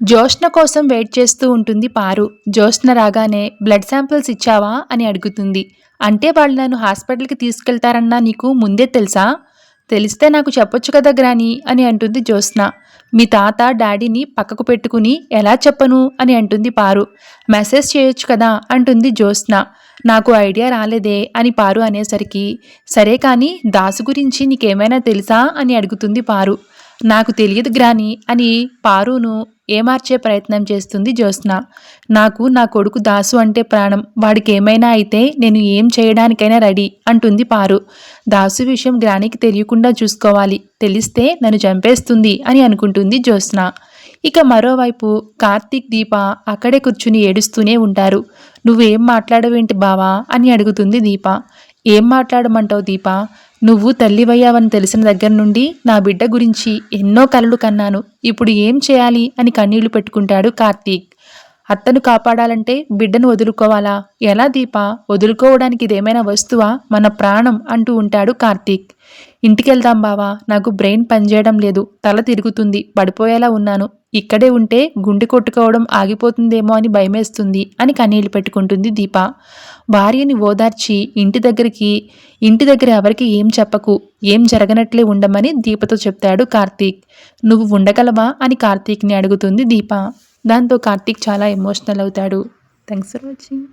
జ్యోష్ణ కోసం వెయిట్ చేస్తూ ఉంటుంది పారు. జ్యోష్ణ రాగానే బ్లడ్ శాంపిల్స్ ఇచ్చావా? అని అడుగుతుంది. అంటే వాళ్ళు నన్ను హాస్పిటల్కి తీసుకెళ్తారన్నా నీకు ముందే తెలుసా? తెలిస్తే నాకు చెప్పొచ్చు కదా గ్రాని అని అంటుంది జ్యోత్స్న మీ తాత డాడీని పక్కకు పెట్టుకుని ఎలా చెప్పను? అని అంటుంది పారు. మెసేజ్ చేయొచ్చు కదా? అంటుంది జ్యోత్స్న నాకు ఐడియా రాలేదే అని పారు అనేసరికి. సరే కానీ దాసు గురించి నీకేమైనా తెలుసా? అని అడుగుతుంది పారు. నాకు తెలియదు గ్రాని అని పారును ఏమార్చే ప్రయత్నం చేస్తుంది జ్యోత్స్న. నాకు నా కొడుకు దాసు అంటే ప్రాణం. వాడికి ఏమైనా అయితే నేను ఏం చేయడానికైనా రెడీ అంటుంది పారు. దాసు విషయం గ్రానికి తెలియకుండా చూసుకోవాలి. తెలిస్తే నన్ను చంపేస్తుంది అని అనుకుంటుంది జ్యోత్స్న. ఇక మరోవైపు కార్తీక్ దీప అక్కడే కూర్చుని ఏడుస్తూనే ఉంటారు. నువ్వేం మాట్లాడవేంటి బావా అని అడుగుతుంది దీప. ఏం మాట్లాడమంటావు దీపా? నువ్వు తల్లివయ్యావని తెలిసిన దగ్గర నుండి నా బిడ్డ గురించి ఎన్నో కలలు కన్నాను. ఇప్పుడు ఏం చేయాలి అని కన్నీళ్ళు పెట్టుకుంటాడు కార్తీక్. అత్తను కాపాడాలంటే బిడ్డను వదులుకోవాలా? ఎలా దీప? వదులుకోవడానికి ఇదేమైనా వస్తువా? మన ప్రాణం అంటూ ఉంటాడు కార్తీక్. ఇంటికెళ్దాం బావా నాకు బ్రెయిన్ పనిచేయడం లేదు తల తిరుగుతుంది పడిపోయేలా ఉన్నాను. ఇక్కడే ఉంటే గుండె కొట్టుకోవడం ఆగిపోతుందేమో అని భయమేస్తుంది అని కన్నీళ్ళు పెట్టుకుంటుంది దీప. భార్యని ఓదార్చి ఇంటి దగ్గరికి ఇంటి దగ్గర ఎవరికి ఏం చెప్పకు ఏం జరగనట్లే ఉండమని దీపతో చెప్తాడు కార్తీక్. నువ్వు ఉండగలవా? అని కార్తీక్ని అడుగుతుంది దీప. దాంతో కార్తీక్ చాలా ఎమోషనల్ అవుతాడు. Thanks for watching.